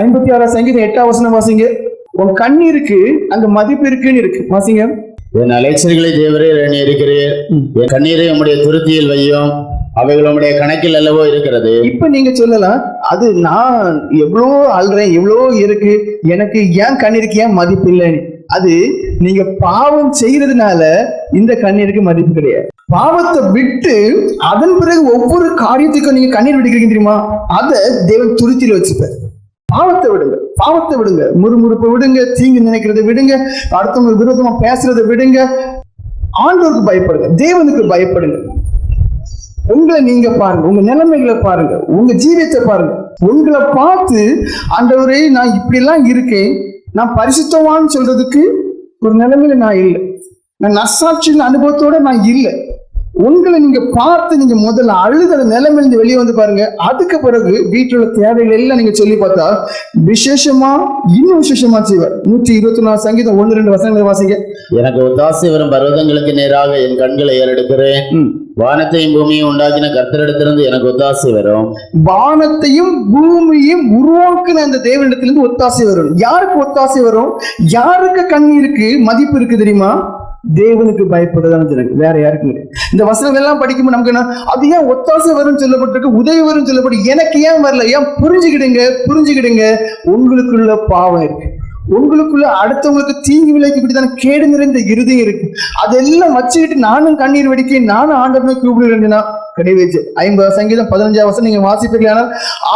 ஐம்பத்தி ஆறாம் சங்கீதம் எட்டாம் வசனம் வாசிங்க. உன் கண்ணீருக்கு அங்க மதிப்பு இருக்குன்னு இருக்கு. வாசிங்க. என் அலைச்சல்களை தேவரே எண்ணி இருக்கிறீர். என் கண்ணீரை உம்முடைய துருத்தியில் வையும். அவைகள் உம்முடைய கணக்கில் அல்லவோ இருக்கிறது. இப்ப நீங்க சொல்லலாம் அது நான் எவ்வளோ அழுறேன் எவ்வளோ இருக்கு எனக்கு ஏன் கண்ணீருக்கு ஏன் மதிப்பு இல்லைன்னு. அது நீங்க பாவம் செய்யறதுனால இந்த கண்ணீருக்கு மதிப்பு கிடையாது. பாவத்தை விட்டு அதன் பிறகு ஒவ்வொரு காரியத்துக்கும் நீங்க கண்ணீர் விடுக்கிறீங்க தெரியுமா? அதை தேவன் துருத்தியில் வச்சுப்பார். பாவத்தை விடுங்க பாவத்தை விடுங்க. முறுமுறுப்பை விடுங்க தீங்கு நினைக்கிறதை விடுங்க அடுத்தவங்க விரோதமா பேசுறதை விடுங்க. ஆண்டவருக்கு பயப்படுங்க தேவனுக்கு பயப்படுங்க. உங்களை நீங்க பாருங்க உங்க நிலைமைகளை பாருங்க உங்க ஜீவியத்தை பாருங்க. உங்களை பார்த்து ஆண்டவரே நான் இப்படி எல்லாம் இருக்கேன். நான் பரிசுத்தவான்னு சொல்றதுக்கு ஒரு நிலைமையில நான் இல்லை. நான் நசாட்சியின் அனுபவத்தோட நான் இல்லை. உங்களை நீங்க பார்த்து நீங்க முதல்ல அழுகிற நிலைமையிலிருந்து வெளியே வந்து பாருங்க. அதுக்கு பிறகு வீட்டில் உள்ள தேவைகள் எல்லாம் நீங்க சொல்லி பார்த்தா விசேஷமா இன்னும் விசேஷமா செய்வார். நூற்றி இருபத்தி நாலு சங்கீதம் ஒன்று ரெண்டு வசனங்களை வாசிங்க. எனக்கு ஒத்தாசை வரும் பர்வதங்களுக்கு நேராக என் கண்களை ஏறெடுக்கிறேன். வானத்தையும் பூமியும் உண்டாக்கின கர்த்தரிடத்திலிருந்து எனக்கு ஒத்தாசை வரும். வானத்தையும் பூமியையும் உருவாக்குன அந்த தேவனிடத்திலிருந்து ஒத்தாசை வரும். யாருக்கு ஒத்தாசை வரும்? யாருக்கு கண்ணீருக்கு மதிப்பு இருக்கு தெரியுமா? தேவனுக்கு பயப்படுதான் ஜனங்கள் வேற யாருக்கும் இந்த வசனங்கள் எல்லாம் படிக்கும்போது நமக்கு என்ன? அது ஏன் ஒத்தாசை வரும் சொல்லப்பட்டிருக்கு? உதவி வரும் சொல்லப்பட்டு எனக்கு ஏன் வரல? ஏன் புரிஞ்சுக்கிடுங்க? புரிஞ்சுக்கிடுங்க. உங்களுக்குள்ள பாவம் இருக்கு. உங்களுக்குள்ள அடுத்தவங்களுக்கு தீங்கு விளைக்கு இப்படித்தான கேடு நிறைந்த இருதயம் இருக்கு. அதெல்லாம் வச்சுக்கிட்டு நானும் கண்ணீர் வெடிக்க நானும் ஆண்டவனை கூப்பிடுறேன்னா கிடையாது ஐம்பது சங்கீதம் பதினஞ்சாம் வருஷம் நீங்க வாசிப்பீர்கள்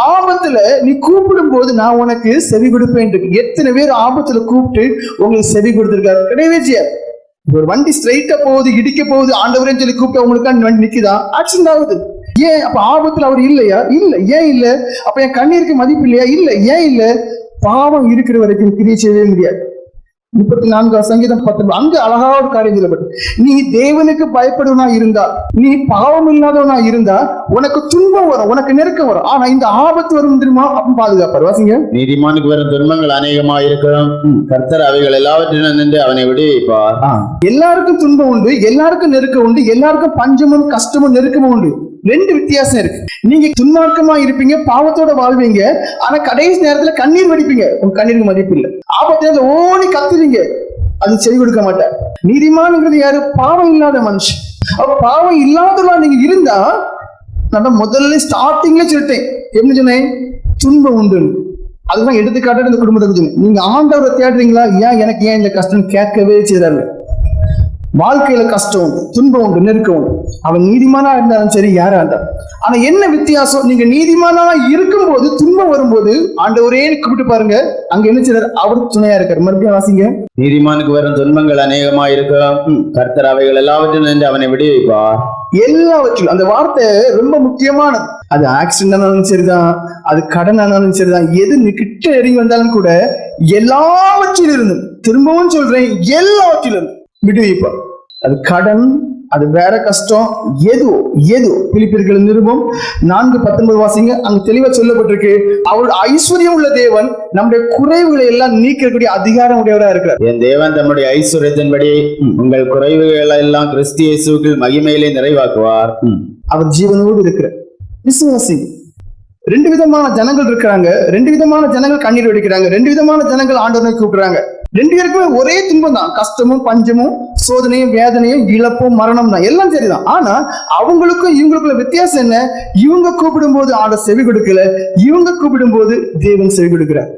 ஆபத்துல நீ கூப்பிடும் போது நான் உனக்கு செவி கொடுப்பேன் எத்தனை பேர் ஆபத்துல கூப்பிட்டு உங்களுக்கு செவி கொடுத்துருக்காரு? கிடையாது ஒரு வண்டி ஸ்ட்ரைட்டா போகுது இடிக்க போகுது ஆண்டவரேன்னு சொல்லி கூப்பிட்டு உங்களுக்கு வண்டி நிக்குதா? ஆக்சிடென்ட் ஆகுது. ஏன்? அப்ப ஆபத்துல அவர் இல்லையா? இல்ல. ஏன் இல்ல? அப்ப என் கண்ணீருக்கு மதிப்பு இல்லையா? இல்ல. ஏன் இல்ல? பாவம் இருக்கிற வரைக்கும் கிரியை செய்யவே முடியாது. முப்பத்தி நான்காம் சங்கீதம் பத்து அங்க அழகா ஒரு காரியம் சொல்லப்பட்டு நீ தேவனுக்கு பயப்படுவனா இருந்தா நீ பாவம் இல்லாதவனா இருந்தா உனக்கு துன்பம் வரும் உனக்கு நெருக்கம் வரும். ஆனா இந்த ஆபத்து வரும் தெரியுமா? பாதுகாப்பார். வாசிங்க. நீதிமானுக்கு வரும் துன்பங்கள் அநேகமாக இருக்கும். கர்த்தர் அவைகள் எல்லாவற்றிலும் நின்று அவனை விடுவிப்பார் எல்லாருக்கும் துன்பம் உண்டு எல்லாருக்கும் நெருக்கம் உண்டு எல்லாருக்கும் பஞ்சமும் கஷ்டமும் நெருக்கமும் உண்டு. ரெண்டு வித்தியாசம் இருக்கு. நீங்க துன்மார்க்கமா இருப்பீங்க பாவத்தோட வாழ்வீங்க ஆனா கடைசி நேரத்துல கண்ணீர் வடிப்பீங்க. உங்க கண்ணீருக்கு மதிப்பு இல்லை. ஆபத்து நேரத்துல ஓடி கத்துவீங்க. அது செவி கொடுக்க மாட்டார் நீதிமான்ங்கிறது யாரு? பாவம் இல்லாத மனுஷன். அப்ப பாவம் இல்லாதவா நீங்க இருந்தா நான் முதல்ல ஸ்டார்டிங்ல சொல்லிட்டேன். எப்படி சொன்னேன்? துன்பம் உண்டு அதுதான் எடுத்துக்காட்டு இந்த குடும்பத்துக்கு நீங்க ஆண்டவரை தேடுறீங்களா? ஏன் எனக்கு ஏன் இந்த கஷ்டம் கேட்கவே செய்யறாரு? வாழ்க்கையில கஷ்டம் துன்பம் உண்டு நெருக்கம் உண்டு. அவன் நீதிமானா இருந்தாலும் சரி யாரா இருந்தாலும். ஆனா என்ன வித்தியாசம்? நீங்க நீதிமானா இருக்கும்போது துன்பம் வரும்போது ஆண்டவரே கூப்பிட்டு பாருங்க. அங்க என்ன செய்றாரு? அவர் துணையா இருக்காரு. மறுபடியும் வாசிங்க. நீதிமானுக்கு வரும் துன்பங்கள் அநேகமாக இருக்கும் கர்த்தர் அவைகள் எல்லாவற்றிலும் நின்று அவனை விடுவிப்பார். எல்லாவற்றிலும். அந்த வார்த்தை ரொம்ப முக்கியமானது. அது ஆக்சிடென்ட் ஆனாலும் சரிதான் அது கடன் ஆனாலும் சரிதான் எது கிட்ட நெருங்கி வந்தாலும் கூட எல்லாவற்றிலும் இருந்து திரும்பவும் சொல்றேன் எல்லாவற்றிலும் விடுவிப்பார் அது கடன் அது வேற கஷ்டம் எது எது பிலிப்பியர்கள் நிருபம் நான்கு பத்தொன்பது வாசிங்க அங்க தெளிவா சொல்லப்பட்டிருக்கு அவருடைய ஐஸ்வர்யம் உள்ள தேவன் நம்முடைய குறைவுகளை எல்லாம் நீக்கக்கூடிய அதிகாரம் உடையவரா இருக்கிறார். என் தேவன் தம்முடைய ஐஸ்வர்யத்தின்படி உங்கள் குறைவுகள் எல்லாம் கிறிஸ்து இயேசுவுக்குள் மகிமையிலே நிறைவாக்குவார். அவர் ஜீவனோடு இருக்கிறார். விசுவாசி ரெண்டு விதமான ஜனங்கள் இருக்கிறாங்க ரெண்டு விதமான ஜனங்கள் கண்ணீர் வெடிக்கிறாங்க ரெண்டு விதமான ஜனங்கள் ஆண்டவனை கூப்பிடுறாங்க. ரெண்டு பேருக்குமே ஒரே துன்பம் தான் கஷ்டமும் பஞ்சமும் சோதனையும் வேதனையும் இழப்பும் மரணம் தான். எல்லாம் சரிதான். ஆனா அவங்களுக்கும் இவங்களுக்குள்ள வித்தியாசம் என்ன? இவங்க கூப்பிடும் போது ஆட செவி கொடுக்கல. இவங்க கூப்பிடும் போது தேவன் செவி கொடுக்கிறார்.